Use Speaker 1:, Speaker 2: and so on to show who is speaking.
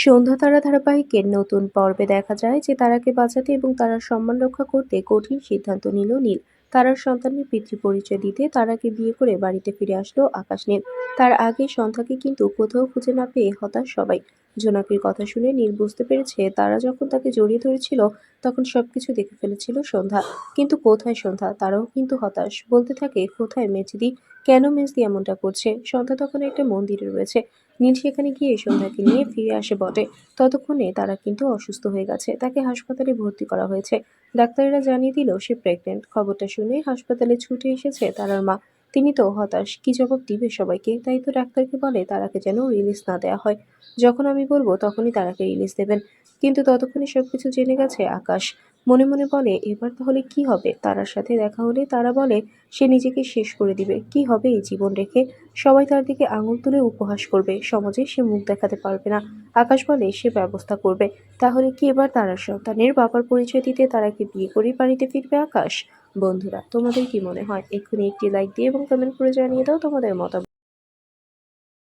Speaker 1: সন্ধ্যা তারা ধারাবাহিকের নতুন পর্বে দেখা যায় যে তারাকে বাঁচাতে এবং তারার সম্মান রক্ষা করতে কঠিন সিদ্ধান্ত নিল নীল। তারার সন্তানের পিতৃ পরিচয় দিতে তারাকে বিয়ে করে বাড়িতে ফিরে আসলো আকাশ নীল। তার আগে সন্ধ্যাকে কিন্তু কোথাও খুঁজে না পেয়ে হতাশ সবাই। জোনাকির কথা শুনে নীল বুঝতে পেরেছে তারা যখন তাকে জড়িয়ে ধরেছিল তখন সবকিছু দেখে ফেলেছিল সন্ধ্যা। কিন্তু কোথায় সন্ধ্যা? তারাও কিন্তু হতাশ। বলতে থাকে, কোথায় মেজদি? কেন মেজদি এমনটা করছে? সন্ধ্যা তখন একটা মন্দিরে রয়েছে। নীল সেখানে গিয়ে সন্ধ্যাকে নিয়ে ফিরে আসে বটে। ততক্ষণে তারা কিন্তু অসুস্থ হয়ে গেছে। তাকে হাসপাতালে ভর্তি করা হয়েছে। ডাক্তারেরা জানিয়ে দিল, সে প্রেগনেন্ট খবরটা শুনে হাসপাতালে ছুটে এসেছে তারার মা। তিনি তো হতাশ। কি জবাব দিবে সবাইকে? তাই তো ডাক্তারকে বলে তারাকে যেন রিলিজ না দেওয়া হয়। যখন আমি বলব তখনই তারাকে রিলিজ দেবেন। কিন্তু ততক্ষণে সব কিছু জেনে গেছে আকাশ। মনে মনে বলে, এবার তাহলে কি হবে? তারার সাথে দেখা হলে তারা বলে, সে নিজেকে শেষ করে দিবে। কি হবে এই জীবন রেখে? সবাই তার দিকে আঙুল তুলে উপহাস করবে। সমাজে সে মুখ দেখাতে পারবে না। আকাশ বলে, সে ব্যবস্থা করবে। তাহলে কি এবার তারার সন্তানের বাবার পরিচয় দিতে তারাকে বিয়ে করে বাড়িতে ফিরবে আকাশ? বন্ধুরা, তোমাদের কি মনে হয়? এক্ষুনি একটি লাইক দিয়ে এবং কমেন্ট করে জানিয়ে দাও তোমাদের মতামত।